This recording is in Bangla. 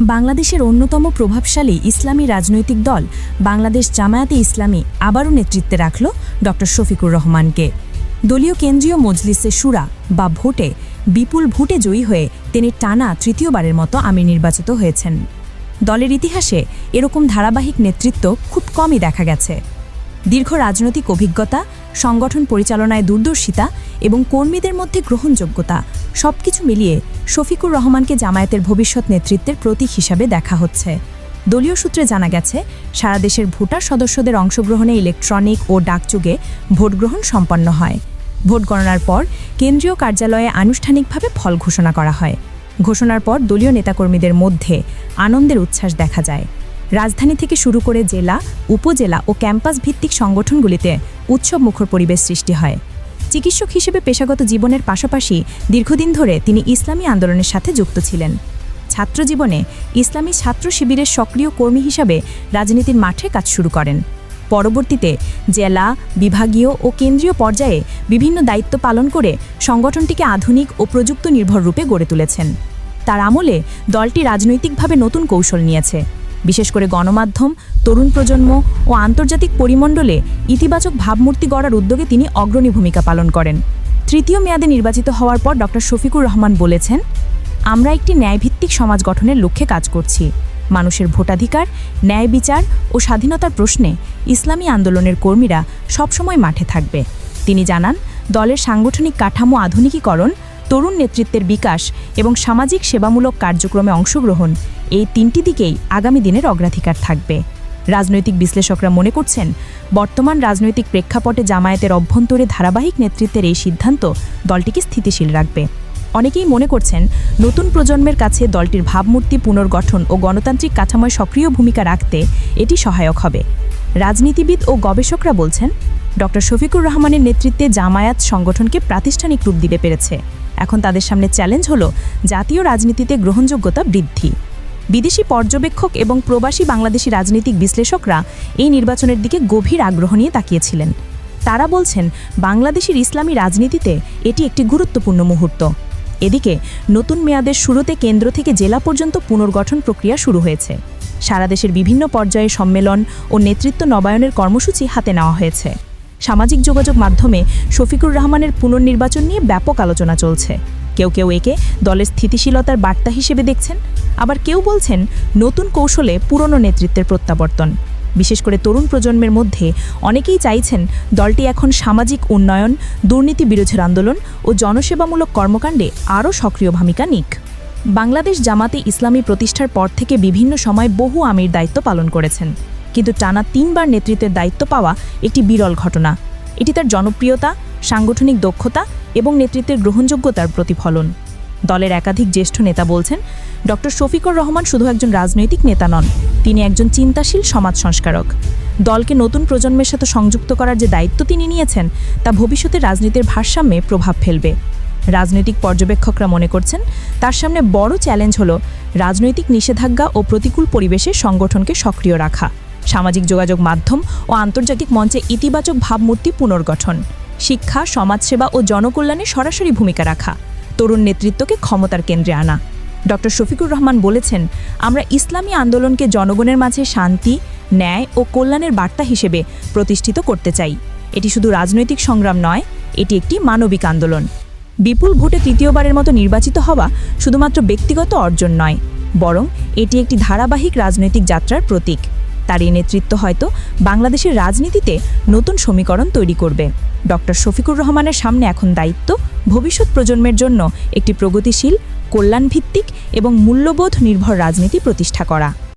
বাংলাদেশের অন্যতম প্রভাবশালী ইসলামী রাজনৈতিক দল বাংলাদেশ জামায়াতে ইসলামী আবারও নেতৃত্বে রাখল ড. শফিকুর রহমানকে। দলীয় কেন্দ্রীয় মজলিসে সুরা বা ভোটে বিপুল ভোটে জয়ী হয়ে তিনি টানা তৃতীয়বারের মতো আমির নির্বাচিত হয়েছেন। দলের ইতিহাসে এরকম ধারাবাহিক নেতৃত্ব খুব কমই দেখা গেছে। দীর্ঘ রাজনৈতিক অভিজ্ঞতা সংগঠন পরিচালনায় দূরদর্শিতা এবং কর্মীদের মধ্যে গ্রহণযোগ্যতা সবকিছু মিলিয়ে শফিকুর রহমানকে জামায়াতের ভবিষ্যৎ নেতৃত্বের প্রতীক হিসাবে দেখা হচ্ছে। দলীয় সূত্রে জানা গেছে, সারা দেশের ভোটার সদস্যদের অংশগ্রহণে ইলেকট্রনিক ও ডাকযোগে ভোটগ্রহণ সম্পন্ন হয়। ভোট গণনার পর কেন্দ্রীয় কার্যালয়ে আনুষ্ঠানিকভাবে ফল ঘোষণা করা হয়। ঘোষণার পর দলীয় নেতাকর্মীদের মধ্যে আনন্দের উচ্ছ্বাস দেখা যায়। রাজধানী থেকে শুরু করে জেলা, উপজেলা ও ক্যাম্পাস ভিত্তিক সংগঠনগুলিতে উৎসব মুখর পরিবেশ সৃষ্টি হয়। চিকিৎসক হিসেবে পেশাগত জীবনের পাশাপাশি দীর্ঘদিন ধরে তিনি ইসলামী আন্দোলনের সাথে যুক্ত ছিলেন। ছাত্রজীবনে ইসলামী ছাত্র শিবিরের সক্রিয় কর্মী হিসাবে রাজনীতির মাঠে কাজ শুরু করেন। পরবর্তীতে জেলা, বিভাগীয় ও কেন্দ্রীয় পর্যায়ে বিভিন্ন দায়িত্ব পালন করে সংগঠনটিকে আধুনিক ও প্রযুক্ত নির্ভর রূপে গড়ে তুলেছেন। তার আমলে দলটি রাজনৈতিকভাবে নতুন কৌশল নিয়েছে। বিশেষ করে গণমাধ্যম, তরুণ প্রজন্ম ও আন্তর্জাতিক পরিমণ্ডলে ইতিবাচক ভাবমূর্তি গড়ার উদ্যোগে তিনি অগ্রণী ভূমিকা পালন করেন। তৃতীয় মেয়াদে নির্বাচিত হওয়ার পর ড. শফিকুর রহমান বলেছেন, আমরা একটি ন্যায়ভিত্তিক সমাজ গঠনের লক্ষ্যে কাজ করছি। মানুষের ভোটাধিকার, ন্যায় বিচার ও স্বাধীনতার প্রশ্নে ইসলামী আন্দোলনের কর্মীরা সবসময় মাঠে থাকবে। তিনি জানান, দলের সাংগঠনিক কাঠামো আধুনিকীকরণ তরুণ নেতৃত্বের বিকাশ এবং সামাজিক সেবামূলক কার্যক্রমে অংশগ্রহণ, এই তিনটি দিকেই আগামী দিনের অগ্রাধিকার থাকবে। রাজনৈতিক বিশ্লেষকরা মনে করছেন, বর্তমান রাজনৈতিক প্রেক্ষাপটে জামায়াতের অভ্যন্তরে ধারাবাহিক নেতৃত্বের এই সিদ্ধান্ত দলটিকে স্থিতিশীল রাখবে। অনেকেই মনে করছেন, নতুন প্রজন্মের কাছে দলটির ভাবমূর্তি পুনর্গঠন ও গণতান্ত্রিক কাঠামোয় সক্রিয় ভূমিকা রাখতে এটি সহায়ক হবে। রাজনীতিবিদ ও গবেষকরা বলছেন ড শফিকুর রহমানের নেতৃত্বে জামায়াত সংগঠনকে প্রাতিষ্ঠানিক রূপ দিতে পেরেছে। এখন তাদের সামনে চ্যালেঞ্জ হল জাতীয় রাজনীতিতে গ্রহণযোগ্যতা বৃদ্ধি। বিদেশি পর্যবেক্ষক এবং প্রবাসী বাংলাদেশি রাজনৈতিক বিশ্লেষকরা এই নির্বাচনের দিকে গভীর আগ্রহ নিয়ে তাকিয়েছিলেন। তারা বলছেন, বাংলাদেশের ইসলামী রাজনীতিতে এটি একটি গুরুত্বপূর্ণ মুহূর্ত। এদিকে, নতুন মেয়াদের শুরুতে কেন্দ্র থেকে জেলা পর্যন্ত পুনর্গঠন প্রক্রিয়া শুরু হয়েছে। সারা দেশের বিভিন্ন পর্যায়ে সম্মেলন ও নেতৃত্ব নবায়নের কর্মসূচি হাতে নেওয়া হয়েছে। সামাজিক যোগাযোগ মাধ্যমে শফিকুর রহমানের পুনর্নির্বাচন নিয়ে ব্যাপক আলোচনা চলছে। কেউ কেউ একে দলের স্থিতিশীলতার বার্তা হিসেবে দেখছেন, আবার কেউ বলছেন নতুন কৌশলে পুরনো নেতৃত্বের প্রত্যাবর্তন। বিশেষ করে তরুণ প্রজন্মের মধ্যে অনেকেই চাইছেন দলটি এখন সামাজিক উন্নয়ন, দুর্নীতি বিরোধের আন্দোলন ও জনসেবামূলক কর্মকাণ্ডে আরও সক্রিয় ভূমিকা নিক। বাংলাদেশ জামাতে ইসলামী প্রতিষ্ঠার পর থেকে বিভিন্ন সময় বহু আমির দায়িত্ব পালন করেছেন। কিন্তু টানা তিনবার নেতৃত্বের দায়িত্ব পাওয়া একটি বিরল ঘটনা। এটি তার জনপ্রিয়তা, সাংগঠনিক দক্ষতা এবং নেতৃত্বের গ্রহণযোগ্যতার প্রতিফলন। দলের একাধিক জ্যেষ্ঠ নেতা বলছেন, ড. শফিকুর রহমান শুধু একজন রাজনৈতিক নেতা নন, তিনি একজন চিন্তাশীল সমাজ সংস্কারক। দলকে নতুন প্রজন্মের সাথে সংযুক্ত করার যে দায়িত্ব তিনি নিয়েছেন, তা ভবিষ্যতে রাজনীতির ভারসাম্যে প্রভাব ফেলবে। রাজনৈতিক পর্যবেক্ষকরা মনে করছেন, তার সামনে বড় চ্যালেঞ্জ হল রাজনৈতিক নিষেধাজ্ঞা ও প্রতিকূল পরিবেশে সংগঠনকে সক্রিয় রাখা। সামাজিক যোগাযোগ মাধ্যম ও আন্তর্জাতিক মঞ্চে ইতিবাচক ভাবমূর্তি পুনর্গঠন, শিক্ষা, সমাজসেবা ও জনকল্যাণে সরাসরি ভূমিকা রাখা, তরুণ নেতৃত্বকে ক্ষমতার কেন্দ্রে আনা। ড. শফিকুর রহমান বলেছেন, আমরা ইসলামী আন্দোলনকে জনগণের মাঝে শান্তি, ন্যায় ও কল্যাণের বার্তা হিসেবে প্রতিষ্ঠিত করতে চাই। এটি শুধু রাজনৈতিক সংগ্রাম নয়, এটি একটি মানবিক আন্দোলন। বিপুল ভোটে তৃতীয়বারের মতো নির্বাচিত হওয়া শুধুমাত্র ব্যক্তিগত অর্জন নয়, বরং এটি একটি ধারাবাহিক রাজনৈতিক যাত্রার প্রতীক। তার এই নেতৃত্ব হয়তো বাংলাদেশের রাজনীতিতে নতুন সমীকরণ তৈরি করবে। ডক্টর শফিকুর রহমানের সামনে এখন দায়িত্ব ভবিষ্যৎ প্রজন্মের জন্য একটি প্রগতিশীল, কল্যাণভিত্তিক এবং মূল্যবোধ নির্ভর রাজনীতি প্রতিষ্ঠা করা।